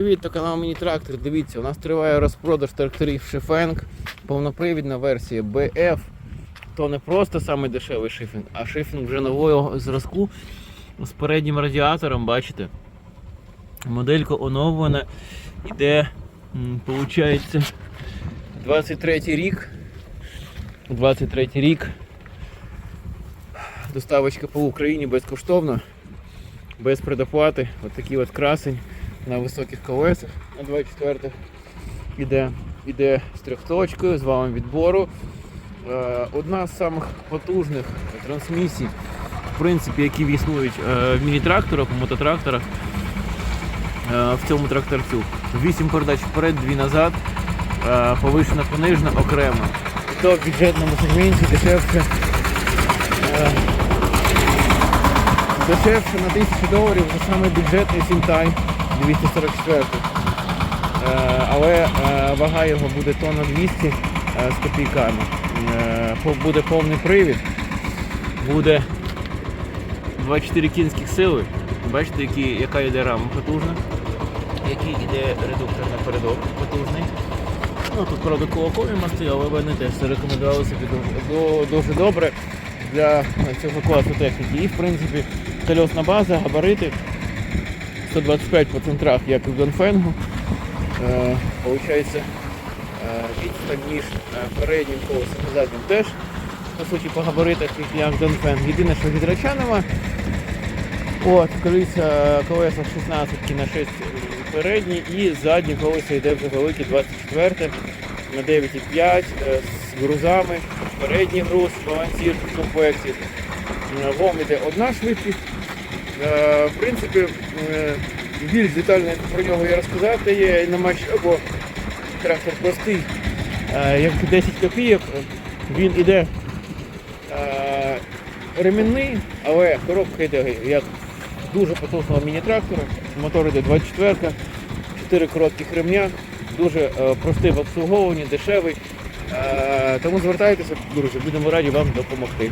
Привіт, то канал Міні Трактор. Дивіться, у нас триває розпродаж тракторів Шифенг. Повнопривідна версія BF. То не просто самий дешевий шифінг, а шифінг вже нового зразку з переднім радіатором, бачите. Моделька оновлена. Іде, получається, 23 рік. 23 рік. Доставочка по Україні безкоштовна, без предоплати. Ось такий от красень на високих колесах на 24 іде, іде з трьохточкою, з валом відбору. Е, Одна з самих потужних трансмісій, в принципі, які існують е, в міні-тракторах, в мототракторах е, в цьому тракторцю. Вісім передач вперед, дві назад, повишена понижена окремо. То в бюджетному сегменті дешевше. Дешевше на 1000 доларів за саме бюджетний Сінтай 244. Е, але е, вага його буде тонна 200 е, з копійками. Буде повний привід, буде 24 кінських сили. Бачите, які, яка йде рама потужна, який йде редуктор напередок потужний. Ну, тут, правда, кулакові мости, але вони теж зарекомендували собі дуже, до- дуже добре для цього класу техніки. І, в принципі, кольосна база, габарити 125 по центрах, як і в Донфенгу. Е, Получається е, відстань між е, переднім колесом і заднім теж, по суті, по габаритах, як Донфенг. Єдине, що гідрача нема. От, колеса, колеса 16 на 6 передні і задні колеса йде вже великі 24 на 9,5 е, з грузами, передній груз, балансір в комплекті. Е, Вом іде одна швидкість. Е, В принципі, е, більш детально про нього я розказати є на матч, або трактор простий, е, як 10 копійок. Він іде ремінний, але коробка йде як дуже потужного міні-трактора. Мотор йде 24, 4 коротких ремня, дуже простий в обслуговуванні, дешевий. Тому звертайтеся, друзі, будемо раді вам допомогти.